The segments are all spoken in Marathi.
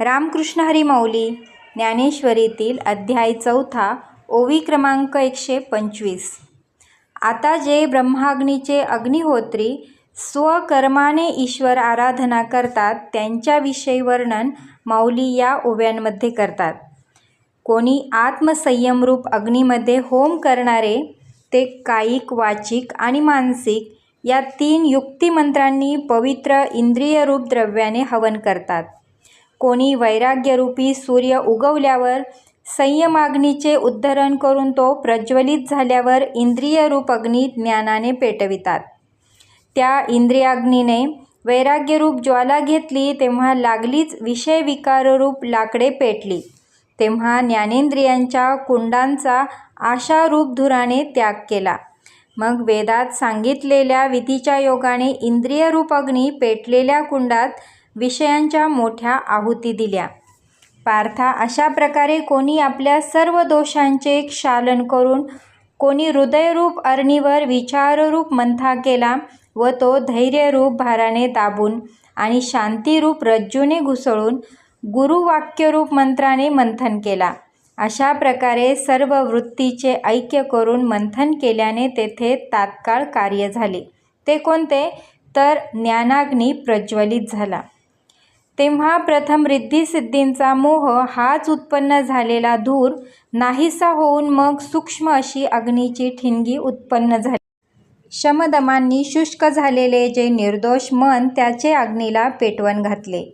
रामकृष्ण हरी ज्ञानेश्वरीतील अध्याय चौथा ओवी क्रमांक एकशे पंचवीस. आता जे ब्रह्माग्नीचे अग्निहोत्री स्वकर्माने ईश्वर आराधना करतात त्यांच्याविषयी वर्णन माऊली या ओव्यांमध्ये करतात. कोणी आत्मसंयमरूप अग्नीमध्ये होम करणारे ते कायिक वाचिक आणि मानसिक या तीन युक्तिमंत्रांनी पवित्र इंद्रियरूप द्रव्याने हवन करतात. कोणी वैराग्यरूपी सूर्य उगवल्यावर संयमाग्नीचे उद्धरण करून तो प्रज्वलित झाल्यावर इंद्रियरूप अग्नी ज्ञानाने पेटवितात. त्या इंद्रियाग्नीने वैराग्यरूप ज्वाला घेतली तेव्हा लागलीच विषय विकाररूप लाकडे पेटली. तेव्हा ज्ञानेंद्रियांच्या कुंडांचा आशारूप धुराने त्याग केला. मग वेदात सांगितलेल्या विधीच्या योगाने इंद्रियरूप अग्नी पेटलेल्या कुंडात विषयांच्या मोठ्या आहुती दिल्या. पार्था अशा प्रकारे कोणी आपल्या सर्व दोषांचे क्षालन करून कोणी हृदयरूप अरणीवर विचाररूप मंथा केला व तो धैर्यरूप भाराने दाबून आणि शांतीरूप रज्जूने घुसळून गुरुवाक्यरूप मंत्राने मंथन केला. अशा प्रकारे सर्व वृत्तीचे ऐक्य करून मंथन केल्याने तेथे तात्काळ कार्य झाले. ते कोणते? तर ज्ञानाग्नी प्रज्वलित झाला. तेव्हा प्रथम रिद्धिसिद्धींचा मोह हाच उत्पन्न झालेला धूर नाहीसा होऊन मग सूक्ष्म अशी अग्नीची ठिणगी उत्पन्न झाली. शमदमांनी शुष्क झालेले जे निर्दोष मन त्याचे अग्नीला पेटवण घातले.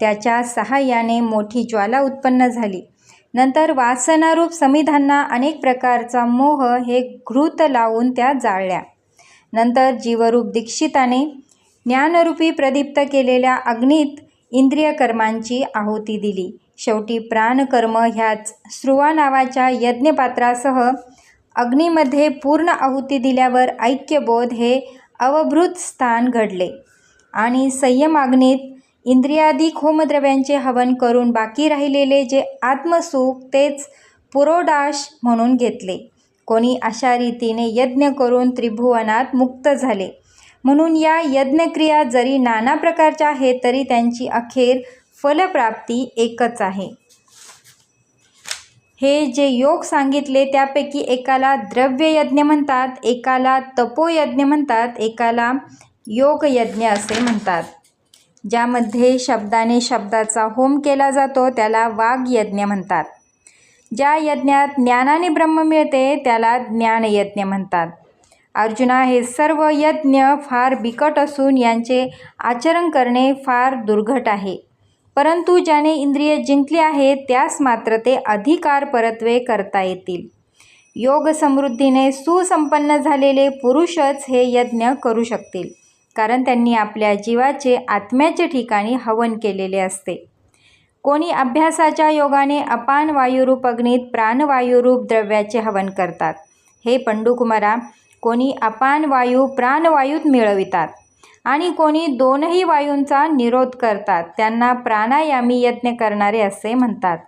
त्याच्या सहाय्याने मोठी ज्वाला उत्पन्न झाली. नंतर वासनारूप समिधांना अनेक प्रकारचा मोह हे घृत लावून त्या जाळल्या. नंतर जीवरूप दीक्षिताने ज्ञानरूपी प्रदीप्त केलेल्या अग्नीत इंद्रिय कर्मांची आहुती दिली. शेवटी प्राणकर्म ह्याच स्रुवा नावाच्या यज्ञपात्रासह अग्नीमध्ये पूर्ण आहुती दिल्यावर ऐक्यबोध हे अवभृत स्थान घडले. आणि संयमाग्नीत इंद्रियाधिक होमद्रव्यांचे हवन करून बाकी राहिलेले जे आत्मसुख तेच पुरोडाश म्हणून घेतले. कोणी अशा रीतीने यज्ञ करून त्रिभुवनात मुक्त झाले. म्हणून या यज्ञक्रिया जरी नाना प्रकारच्या आहेत तरी त्यांची अखेर फलप्राप्ती एकच आहे. हे जे योग सांगितले त्यापैकी एकाला द्रव्ययज्ञ म्हणतात एकाला तपोयज्ञ म्हणतात एकाला योगयज्ञ असे म्हणतात. ज्यामध्ये शब्दाने शब्दाचा होम केला जातो त्याला वाघयज्ञ म्हणतात. ज्या यज्ञात ज्ञानाने ब्रह्म मिळते त्याला ज्ञानयज्ञ म्हणतात. अर्जुना हे सर्व यज्ञ फार बिकट असून यांचे आचरण करणे फार दुर्घट आहे. परंतु ज्याने इंद्रिय जिंकली आहेत त्यास मात्र ते अधिकार परत्वे करता येतील. योग समृद्धीने सुसंपन्न झालेले पुरुषच हे यज्ञ करू शकतील कारण त्यांनी आपल्या जीवाचे आत्म्याचे ठिकाणी हवन केलेले असते. कोणी अभ्यासाच्या योगाने अपान वायुरूप अग्नीत प्राणवायुरूप द्रव्याचे हवन करतात. हे पंडुकुमारा कोणी अपान वायू प्राणवायूत मिळवितात आणि कोणी दोनही वायूंचा निरोध करतात त्यांना प्राणायामी यज्ञ करणारे असे म्हणतात.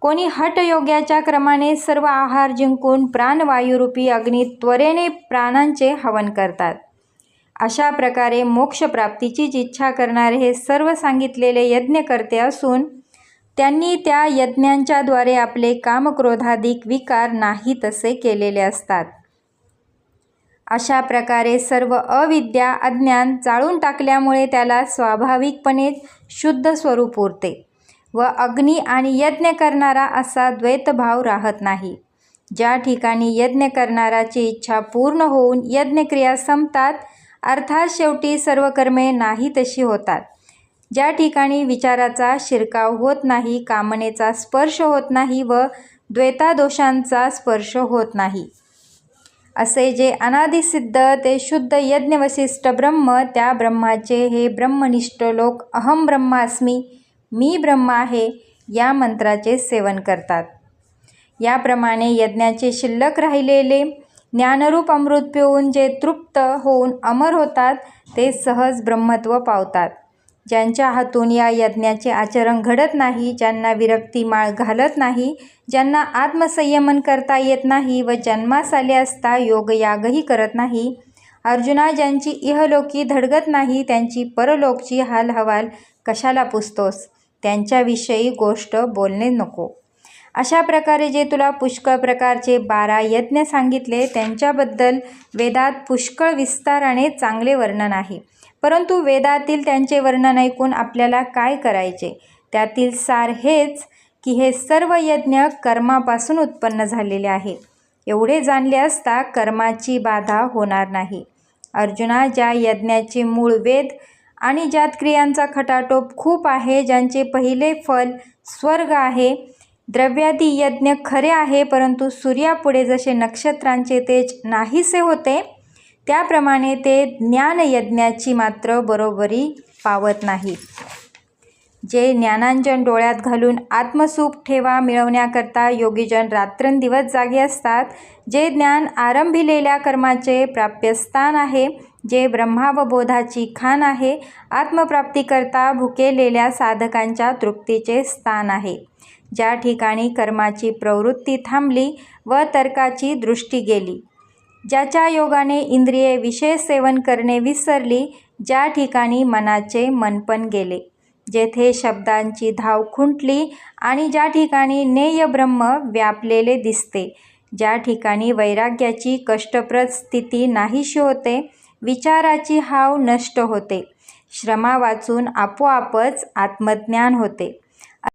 कोणी हटयोग्याच्या क्रमाने सर्व आहार जिंकून प्राणवायुरूपी अग्नी त्वरेने प्राणांचे हवन करतात. अशा प्रकारे मोक्षप्राप्तीचीच इच्छा करणारे हे सर्व सांगितलेले यज्ञकर्ते असून त्यांनी त्या यज्ञांच्याद्वारे आपले कामक्रोधाधिक विकार नाही तसे केलेले असतात. अशा प्रकारे सर्व अविद्या अज्ञान जाळून टाकल्यामुळे त्याला स्वाभाविकपणे शुद्ध स्वरूप उरते व अग्नी आणि यज्ञ करणारा असा द्वैतभाव राहत नाही. ज्या ठिकाणी यज्ञ करणाराची इच्छा पूर्ण होऊन यज्ञक्रिया संपतात अर्थात शेवटी सर्व कर्मे नाही तशी होतात. ज्या ठिकाणी विचाराचा शिरकाव होत नाही कामनेचा स्पर्श होत नाही व द्वैतादोषांचा स्पर्श होत नाही. असे जे अनादिसिद्ध ते शुद्ध यज्ञवशिष्ठ ब्रह्म त्या ब्रह्माचे हे ब्रह्मनिष्ठ लोक अहम ब्रह्मास्मी मी ब्रह्म आहे या मंत्राचे सेवन करतात. याप्रमाणे यज्ञाचे शिल्लक राहिलेले ज्ञानरूप अमृत पिऊन जे तृप्त होऊन अमर होतात ते सहज ब्रह्मत्व पावतात. ज्यांच्या हातून या यज्ञाचे आचरण घडत नाही ज्यांना विरक्ती माळ घालत नाही ज्यांना आत्मसंयमन करता येत नाही व जन्मास आले असता योगयागही करत नाही. अर्जुना ज्यांची इहलोकी धडगत नाही त्यांची परलोकची हालहवाल कशाला पुसतोस? त्यांच्याविषयी गोष्ट बोलणे नको. अशा प्रकारे जे तुला पुष्कळ प्रकारचे बारा यज्ञ सांगितले त्यांच्याबद्दल वेदात पुष्कळ विस्ताराने चांगले वर्णन आहे. परंतु वेदातील त्यांचे वर्णन ऐकून आपल्याला काय करायचे? त्यातील सार हेच की हे सर्व यज्ञ कर्मापासून उत्पन्न झालेले आहे. एवढे जाणले असता कर्माची बाधा होणार नाही. अर्जुना ज्या यज्ञाचे मूळ वेद आणि ज्यात क्रियांचा खटाटोप खूप आहे ज्यांचे पहिले फल स्वर्ग आहे द्रव्यादी यज्ञ खरे आहे परंतु सूर्यापुढे जसे नक्षत्रांचे तेज नाहीसे होते त्याप्रमाणे ते ज्ञानयज्ञाची मात्र बरोबरी पावत नाही. जे ज्ञानांजन डोळ्यात घालून आत्मसुख ठेवा मिळवण्याकरता योगीजन रात्रंदिवस जागे असतात. जे ज्ञान आरंभिलेल्या कर्माचे प्राप्यस्थान आहे जे ब्रह्मावबोधाची खाण आहे आत्मप्राप्तीकरता भुकेलेल्या साधकांच्या तृप्तीचे स्थान आहे. ज्या ठिकाणी कर्माची प्रवृत्ती थांबली व तर्काची दृष्टी गेली ज्याच्या योगाने इंद्रिये विषय सेवन करणे विसरली ज्या ठिकाणी मनाचे मनपण गेले जेथे शब्दांची धाव खुंटली आणि ज्या ठिकाणी नेय ब्रह्म व्यापलेले दिसते ज्या ठिकाणी वैराग्याची कष्टप्रद स्थिती नाहीशी होते विचाराची हाव नष्ट होते. श्रमा वाचून आपोआपच आत्मज्ञान होते.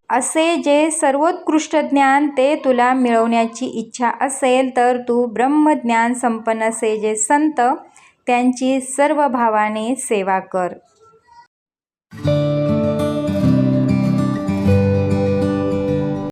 असे जे सर्वोत्कृष्ट ज्ञान ते तुला मिळवण्याची इच्छा असेल तर तू ब्रह्मज्ञान संपन्न असे जे संत त्यांची सर्व भावाने सेवा कर.